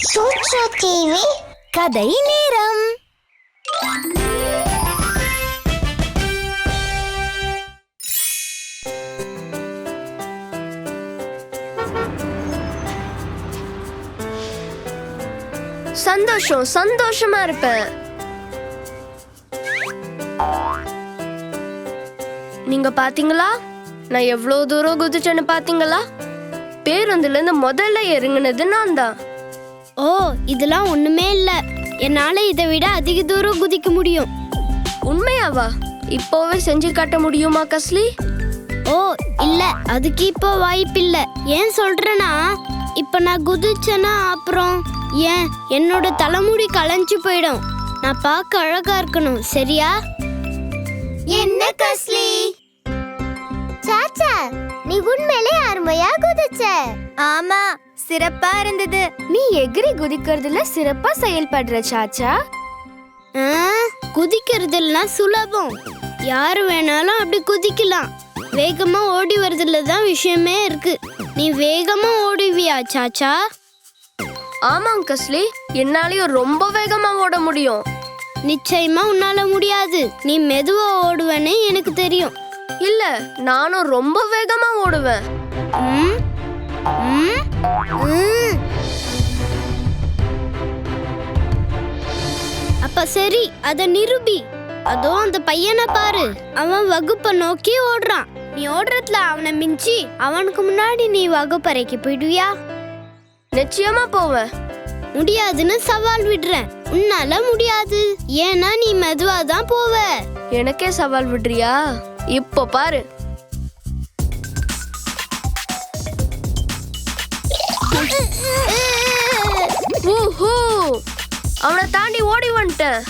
சூட்சு TV கதை நேரம். சந்தோஷம் சந்தோஷமா இருப்பேன். நீங்க பாத்தீங்களா? நான் எவ்வளவு தூரம் குதிச்சேன்னு பாத்தீங்களா? பேருந்துல இருந்து முதல்ல இறங்குனது நான் தான் ஓ இதெல்லாம் ஒண்ணுமே இல்ல. என்னால இதை விட அதிக தூரம் குதிக்க முடியும். உண்மையாவா? இப்போவே செஞ்சு காட்ட முடியுமா கஸ்லி? ஓ இல்ல. அதுக்கு இப்போ வாய்ப்பில்ல. ஏன் சொல்றேன்னா இப்ப நான் குதிச்சேன்னா அப்புறம் ஏன் என்னோட தலைமுடி களைஞ்சு போயிடும். நான் பார்க்க அழகா இருக்கணும் சரியா? என்ன கஸ்லி? சாச்சா நீ உண்மையிலே அருமையா குதிச்ச. ஆமா. சிறப்பா இருந்தது. நீ எகிரி குதிக்கிறதுல சிறப்பா செயல்படுற சாச்சா. ஆ, குதிக்கிறதுலாம் சுலபம். யாரு வேணாலும் அப்படி குதிக்கலாம். வேகமா ஓடி வரதுல தான் விஷயமே இருக்கு. நீ வேகமா ஓடுவியா சாச்சா? ஆமாம் கஸ்லி என்னாலயும் ரொம்ப வேகமா ஓட முடியும். நிச்சயமா உன்னால முடியாது. நீ மெதுவா ஓடுவேன்னு எனக்கு தெரியும். இல்ல நானும் ரொம்ப வேகமா ஓடுவேன். ம்? ம்? அப்ப சரி அத நிரூபி. அதோ அந்த பையனை பாரு. அவன் வகுப்பை நோக்கி ஓடுறான். நீ ஓடுறதுல அவனை மிஞ்சி அவனுக்கு முன்னாடி நீ வகுப்பறைக்கு போயிடுவியா? நிச்சயமா போவேன். முடியாதுன்னு சவால் விடுறேன். உன்னால முடியாது. ஏன்னா நீ மெதுவா தான் போவ. எனக்கே சவால் விடுறியா? இப்போ பாரு. ஊஹூ. அவனை தாண்டி ஓடி வந்துட்டேன்.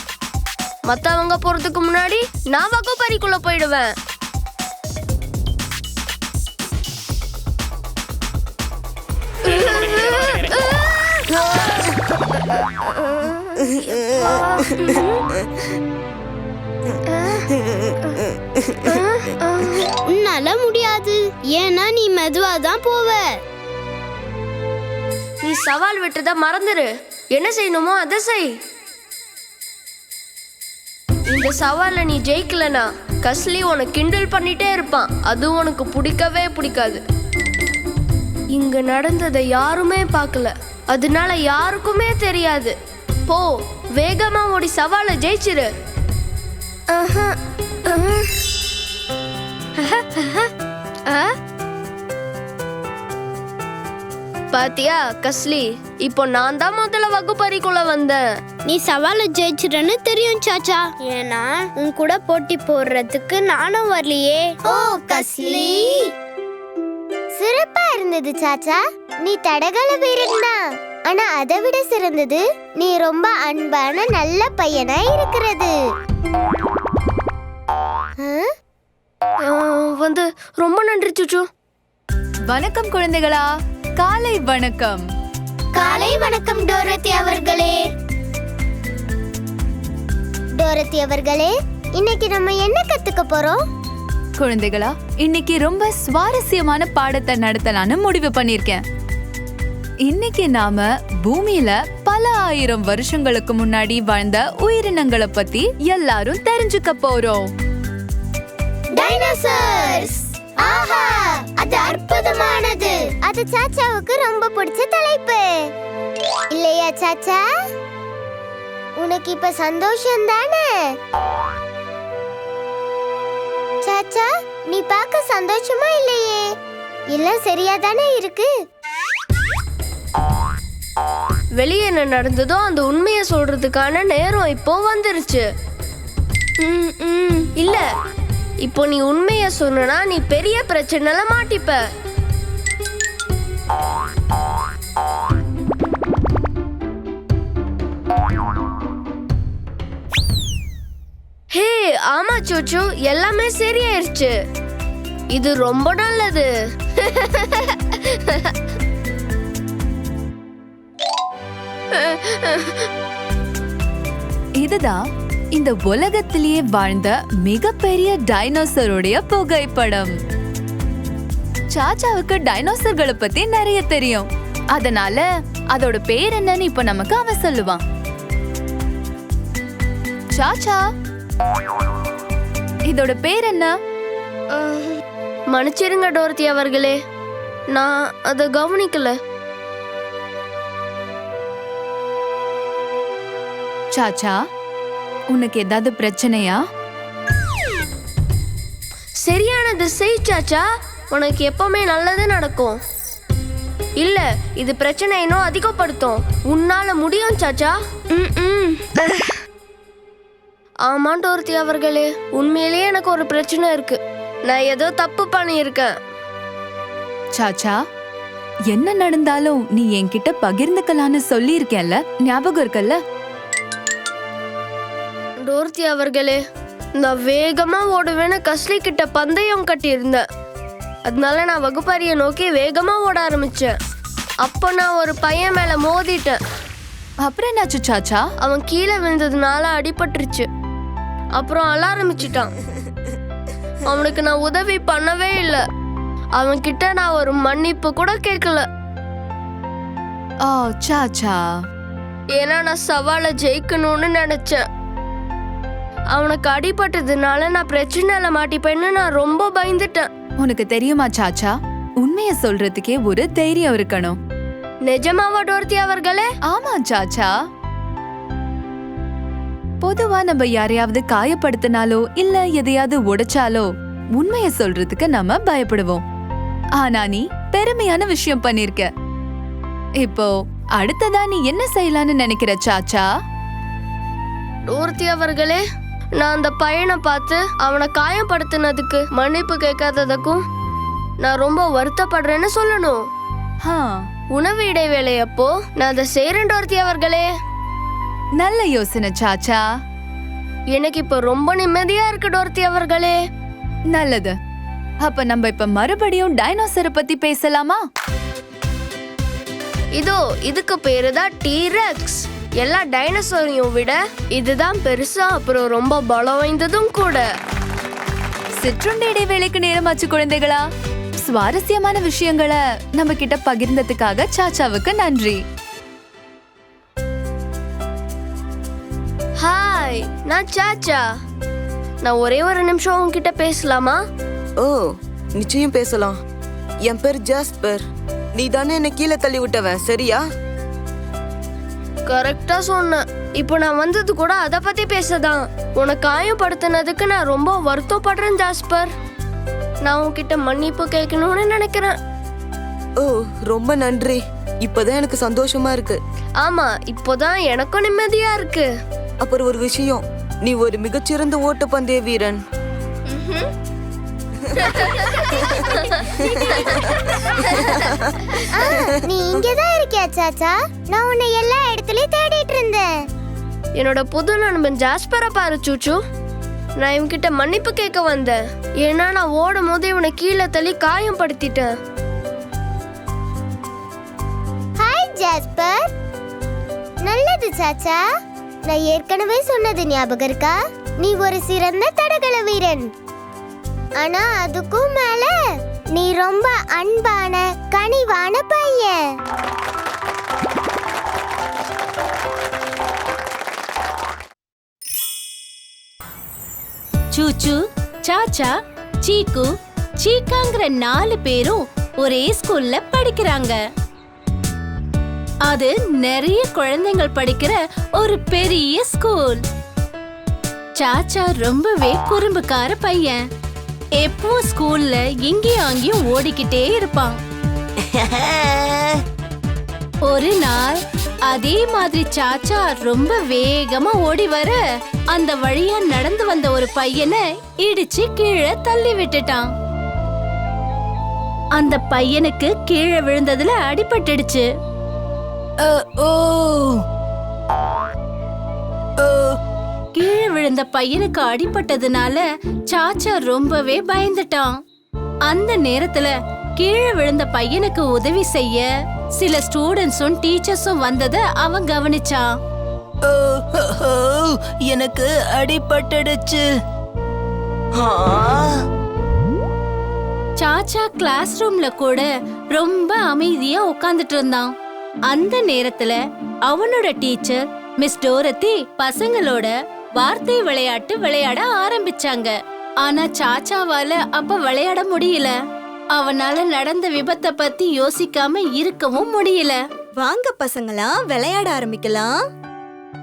மத்தவங்க போறதுக்கு முன்னாடி நான் வகுப்பறைக்குள்ள போயிடுவேன். உன்னால முடியாது. ஏன்னா நீ மெதுவா தான் போவ. நீ சவால் விட்டத மறந்துரு. என்ன செய்யணுமோ அதை செய். இந்த சவால நீ ஜெயிக்கலனா கஸ்லி உனக்கு கிண்டல் பண்ணிட்டே இருப்பான். அது உனக்கு பிடிக்கவே பிடிக்காது. இங்க நடந்ததை யாருமே பார்க்கல. அதனால யாருக்குமே தெரியாது. போ வேகமா ஓடி சவாலை ஜெயிச்சிரு. ஆஹா, ஆஹா. ஆ? பாத்தியா கஸ்லி? இப்போ நான் தான் முதல்ல வகுப்பறைக்குள்ள வந்தேன். நீ சவாலை ஜெயிச்சிட்டன்னு தெரியும் சாச்சா. ஏன்னா உன் கூட போட்டி போடுறதுக்கு நானும் வரலையே. ஓ கஸ்லி. சிறப்பா இருந்தது சாச்சா. நீ தடகள வீரன் தான். ஆனா அதை விட சிறந்தது நீ ரொம்ப அன்பான நல்ல பையனா இருக்கிறது. வந்து ரொம்ப நன்றி சுச்சு. வணக்கம் குழந்தைகளா. காலை வணக்கம். காலை வணக்கம் டோரத்தி அவர்களே. டோரத்தி அவர்களே இன்னைக்கு நம்ம என்ன கத்துக்க போறோம்? குழந்தைகளா இன்னைக்கு ரொம்ப சுவாரஸ்யமான பாடத்தை நடத்தலாம்னு முடிவு பண்ணிருக்கேன் இன்னைக்கு நாம பூமியில பல ஆயிரம் வருஷங்களுக்கு முன்னாடி வாழ்ந்த உயிரினங்களை பத்தி எல்லாரும் தெரிஞ்சுக்க போறோம். டைனோசர்ஸ் ஆஹா! அது சாச்சாவுக்கு ரொம்ப பிடிச்ச தலைப்பு. இல்லையா சாச்சா? உனக்கு இப்ப சந்தோஷம் தானே சாச்சா நீ பார்க்க சந்தோஷமா இல்லையே? எல்லாம் சரியா தானே இருக்கு? வெளியே என்ன நடந்ததோ அந்த உண்மையை சொல்றதுக்கான நேரம் இப்போ வந்துருச்சு. இல்ல இப்போ நீ உண்மையை சொன்னா நீ பெரிய பிரச்சனைல மாட்டிப்ப. ஆமா எல்லாமே சரியாயிருச்சு. இது ரொம்ப நல்லது. இதுதான் இந்த உலகத்திலேயே வாழ்ந்த மிகப்பெரிய டைனோசருடைய புகைப்படம். சாச்சாவுக்கு டைனோசர்களை பத்தி நிறைய தெரியும். அதனால அதோட பேர் என்னன்னு இப்ப நமக்கு அவன் சொல்லுவான். சாச்சா. இதோட பேர் என்ன மன்னிச்சிருங்க டோர்த்தி அவர்களே. நான் அதை கவனிக்கல. சாச்சா உனக்கு ஏதாவது பிரச்சனையா? சரியானது செய் சாச்சா. உனக்கு எப்பவுமே நல்லது நடக்கும். இல்ல இது பிரச்சனை இன்னும் அதிகப்படுத்தும். உன்னால முடியும் சாச்சா. ம், ம். ஆமா டோர்த்தி அவர்களே உண்மையிலேயே எனக்கு ஒரு பிரச்சனை இருக்கு. நான் ஏதோ தப்பு பண்ணியிருக்கேன். சாச்சா என்ன நடந்தாலும் நீ என்கிட்ட பகிர்ந்துக்கலான்னு சொல்லியிருக்கேன்ல? ஞாபகம் இருக்கல்ல? டோர்த்தி அவர்களே நான் வேகமா ஓடுவேன்னு கஸ்லி கிட்ட பந்தயம் கட்டியிருந்தேன். அதனால நான் வகுப்பறையை நோக்கி வேகமா ஓட ஆரம்பிச்சேன். அப்போ நான் ஒரு பையன் மேல மோதிட்டேன். அப்புறம் என்னாச்சு சாச்சா? அவன் கீழே விழுந்ததுனால அடிபட்டுருச்சு. அப்புறம் அழ ஆரம்பிச்சிட்டான் அவனுக்கு நான் உதவி பண்ணவே இல்லை. அவன்கிட்ட நான் ஒரு மன்னிப்பு கூட கேட்கல ஓ சாச்சா ஏன்னா நான் சவாலை ஜெயிக்கணும்னு நினைச்சேன். அவனுக்கு அடிபட்டதுனால நான் பிரச்சனையில மாட்டிப்பேன்னு நான் ரொம்ப பயந்துட்டேன். உனக்கு தெரியுமா சாச்சா உண்மைய சொல்றதுக்கே ஒரு தைரியம் இருக்கணும். நிஜமாவா டோர்த்தி அவர்களே? ஆமா சாச்சா பொதுவா நம்ம யாரையாவது காயப்படுத்தினாலோ இல்ல எதையாவது உடைச்சாலோ உண்மைய சொல்றதுக்கு நம்ம பயப்படுவோம். ஆனா நீ பெருமையான விஷயம் பண்ணிருக்க. இப்போ அடுத்ததா நீ என்ன செய்யலாம்னு நினைக்கிற சாச்சா? டோர்த்தி அவர்களே நான் அந்த பையனை பார்த்து அவனை காயப்படுத்தினதுக்கு மன்னிப்பு கேட்காததுக்கும் நான் ரொம்ப வருத்தப்படுறேன்னு சொல்லணும். உணவு இடைவேளை அப்போ நான் அதை செய்றேன் டோர்த்தி அவர்களே. நல்ல யோசனை சாச்சா. எனக்கு இப்ப ரொம்ப நிம்மதியா இருக்கு டோர்த்தி அவர்களே. நல்லது. அப்ப நம்ம இப்ப மறுபடியும் டைனோசரை பத்தி பேசலாமா? இதோ இதுக்கு பேரு தான் டீரெக்ஸ் எல்லா டைனோசரையும் விட இதுதான் பெருசா அப்புறம் ரொம்ப பலம் வாய்ந்ததும் கூட. சிற்றுண்டி இடைவேளைக்கு நேரமாச்சு குழந்தைகளா. சுவாரஸ்யமான விஷயங்களை நம்ம கிட்ட பகிர்ந்ததுக்காக சாச்சாவுக்கு நன்றி. நான் சாச்சா நான் ஒரே ஒரு நிமிஷம் உன்கிட்ட பேசலாமா? ஓ நிச்சயம் பேசலாம். என் பேர் ஜாஸ்பர். நீ தானே என்னை கீழே தள்ளி விட்டவன் சரியா? கரெக்டா சொன்னேன். இப்போ நான் வந்தது கூட அதை பத்தி பேசதான். உனக்கு காயப்படுத்தினதுக்கு நான் ரொம்ப வருத்தப்படுறேன் ஜாஸ்பர். நான் உன்கிட்ட மன்னிப்பு கேட்கணும்னு நினைக்கிறேன். ஓ ரொம்ப நன்றி. இப்பதான் எனக்கு சந்தோஷமா இருக்கு. ஆமா இப்போதான் எனக்கும் நிம்மதியா இருக்கு. அப்புறம் ஒரு விஷயம். நீ ஒரு மிகச்சிறந்த ஓட்டப்பந்தய வீரன். ஆ, நீ இங்கதான் இருக்கியா சாச்சா? நான் உன்னை எல்லா இடத்துலயும் தேடிட்டு இருந்தேன். என்னோட புது நண்பன் ஜாஸ்பரை பாரு சூச்சு. நான் இவன்கிட்ட மன்னிப்பு கேட்க வந்தேன். ஏன்னா நான் ஓடும் போது இவனை கீழே தள்ளி காயம் படுத்திட்டேன் ஹாய் ஜாஸ்பர் நல்லது சாச்சா. நான் ஏற்கனவே சொன்னது ஞாபகம் இருக்கா? நீ ஒரு சிறந்த தடகள வீரன். ஆனா அதுக்கும் மேல நீ ரொம்ப அன்பான கனிவான பையன். சூச்சு சாச்சா சீக்கு சீக்காங்கிற நாலு பேரும் ஒரே ஸ்கூல்ல படிக்கிறாங்க. அது நிறைய குழந்தைகள் படிக்கிற ஒரு பெரிய ஸ்கூல் சாச்சா ரொம்பவே குறும்புக்கார பையன். எப்பவும் ஸ்கூல்ல இங்கேயும் அங்கேயும் ஓடிக்கிட்டே இருப்பான். ஒரு நாள் அதே மாதிரி சாச்சா ரொம்ப வேகமா ஓடி வர அந்த வழியா நடந்து வந்த ஒரு பையனை இடிச்சு கீழே தள்ளி விட்டுட்டான். அந்த பையனுக்கு கீழே விழுந்ததுல அடிபட்டுடுச்சு. கீழே விழுந்த பையனுக்கு அடிபட்டதுனால சாச்சா ரொம்பவே பயந்துட்டான். அந்த நேரத்துல கீழே விழுந்த பையனுக்கு உதவி செய்ய சில ஸ்டூடெண்ட்ஸும் டீச்சர்ஸும் வந்தத அவன் கவனிச்சான். எனக்கு அடிபட்டுடுச்சு. சாச்சா கிளாஸ் ரூம்ல கூட ரொம்ப அமைதியா உட்கார்ந்துட்டு இருந்தான். அந்த நேரத்துல அவனோட டீச்சர் மிஸ் டோரத்தி பசங்களோட வார்த்தை விளையாட்டு விளையாட ஆரம்பிச்சாங்க. ஆனா சாச்சாவால அப்ப விளையாட முடியல. அவனால நடந்த விபத்தை பத்தி யோசிக்காம இருக்கவும் முடியல. வாங்க பசங்களா விளையாட ஆரம்பிக்கலாம்.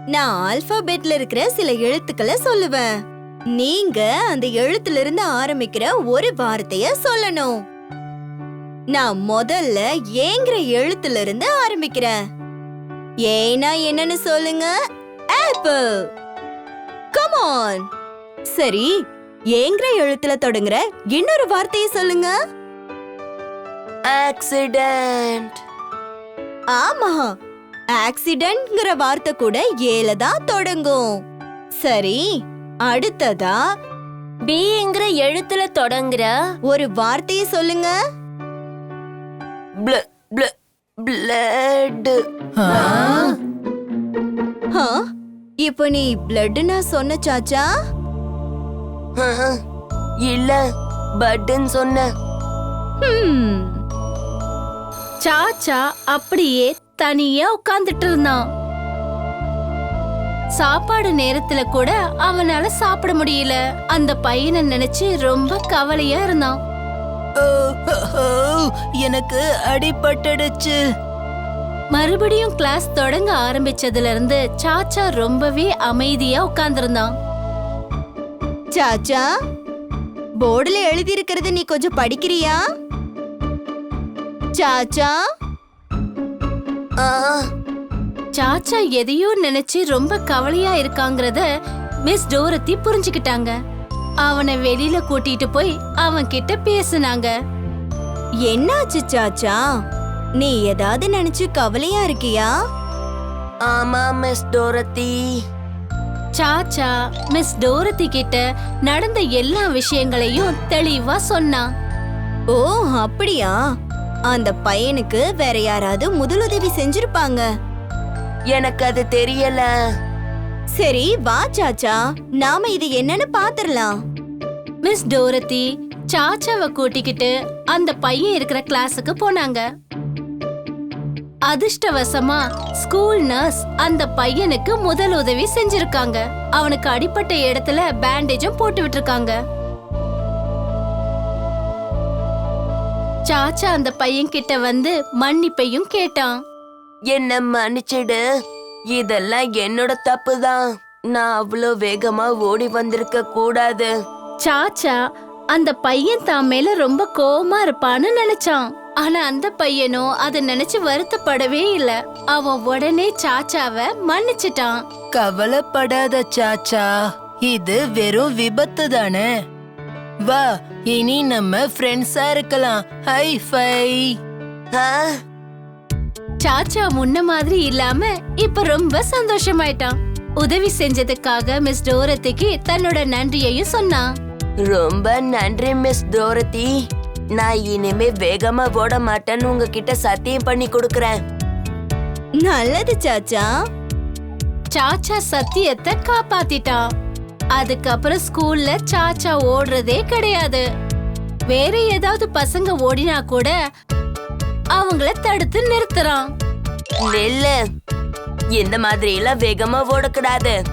நான் ஆல்பாபெட்ல இருக்கிற சில எழுத்துக்களை சொல்லுவேன். நீங்க அந்த எழுத்துல இருந்து ஆரம்பிக்கிற ஒரு வார்த்தைய சொல்லணும். நான் முதல்ல ஏங்கிற எழுத்துல இருந்து ஆரம்பிக்கிறேன். ஏனா என்னன்னு சொல்லுங்க? ஆப்பிள் கமான் சரி ஏங்கிற எழுத்துல தொடங்குற இன்னொரு வார்த்தையை சொல்லுங்க. ஆக்சிடென்ட் ஆமா ஆக்சிடென்ட்ங்கிற வார்த்தை கூட ஏல தான் தொடங்கும். சரி அடுத்ததா. பிங்கிற எழுத்துல தொடங்குற ஒரு வார்த்தையை சொல்லுங்க. பிளட் ஆ, இப்போ நீ பிளட்னா சொன்ன சாச்சா? இல்ல பட்டுன்னு சொன்ன. ஹம், சாச்சா அப்படியே தனியா உட்கார்ந்துட்டு இருந்தான். சாப்பாடு நேரத்துல கூட அவனால சாப்பிட முடியல. அந்த பையனை நினைச்சு ரொம்ப கவலையா இருந்தான். எனக்கு அடிபட்டுடுச்சு. மறுபடியும் கிளாஸ் தொடங்க ஆரம்பிச்சதுல இருந்து சாச்சா ரொம்பவே அமைதியா உட்கார்ந்திருந்தான். சாச்சா போர்டுல எழுதி இருக்கிறது நீ கொஞ்சம் படிக்கிறியா? சாச்சா? ஆ. சாச்சா எதையோ நினைச்சு ரொம்ப கவலையா இருக்காங்கறத மிஸ் டோரத்தி புரிஞ்சுக்கிட்டாங்க. அவனை வெளியில கூட்டிட்டு போய் அவன் கிட்ட பேசுனாங்க. என்னாச்சு சாச்சா? நீ ஏதாவது நினைச்சு கவலையா இருக்கியா? ஆமா மிஸ் டோரத்தி. சாச்சா மிஸ் டோரத்தி கிட்ட நடந்த எல்லா விஷயங்களையும் தெளிவா சொன்னான் ஓ அப்படியா? அந்த பையனுக்கு வேற யாராவது முதலுதவி செஞ்சிருப்பாங்க. எனக்கு அது தெரியல. சரி வா சாச்சா. நாம இது என்னன்னு பாத்திரலாம். மிஸ் டோரத்தி சாச்சாவை கூட்டிக்கிட்டு அந்த பையன் இருக்கிற கிளாஸுக்கு போனாங்க. அதிர்ஷ்டவசமா ஸ்கூல் நர்ஸ் அந்த பையனுக்கு முதல் உதவி செஞ்சிருக்காங்க. அவனுக்கு அடிப்பட்ட இடத்துல பேண்டேஜும் போட்டு விட்டுருக்காங்க. சாச்சா அந்த பையன் கிட்ட வந்து மன்னிப்பையும் கேட்டான். என்ன மன்னிச்சிடு? இதெல்லாம் என்னோட தப்பு தான் நான் அவ்வளோ வேகமா ஓடி வந்திருக்க கூடாது. சாச்சா அந்த பையன் தான் மேல ரொம்ப கோவமா இருப்பான்னு நினைச்சான். ஆனா அந்த பையனும் அதை நினைச்சு வருத்தப்படவே இல்ல. அவன் உடனே சாச்சாவை மன்னிச்சிட்டான். கவலைப்படாத சாச்சா இது வெறும் விபத்து தானே. வா இனி நம்ம ஃப்ரெண்ட்ஸா இருக்கலாம். ஹை ஃபை ஆ, சாச்சா முன்ன மாதிரி இல்லாம இப்ப ரொம்ப சந்தோஷமாயிட்டான். உதவி செஞ்சதுக்காக மிஸ் டோரத்திக்கு தன்னோட நன்றியையும் சொன்னான். ரொம்ப நன்றி மிஸ் டோரத்தி. நான் இனிமே வேகமா ஓட மாட்டேன்னு உங்ககிட்ட சத்தியம் பண்ணி கொடுக்கறேன். நல்லது சாச்சா. சாச்சா சத்தியத்தை காப்பாத்திட்டான். அதுக்கப்புறம் ஸ்கூல்ல சாச்சா ஓடுறதே கிடையாது. வேற ஏதாவது பசங்க ஓடினா கூட அவங்கள தடுத்து நிறுத்துறான். நெல்லு. இந்த மாதிரி எல்லாம் வேகமா ஓடக்கூடாது.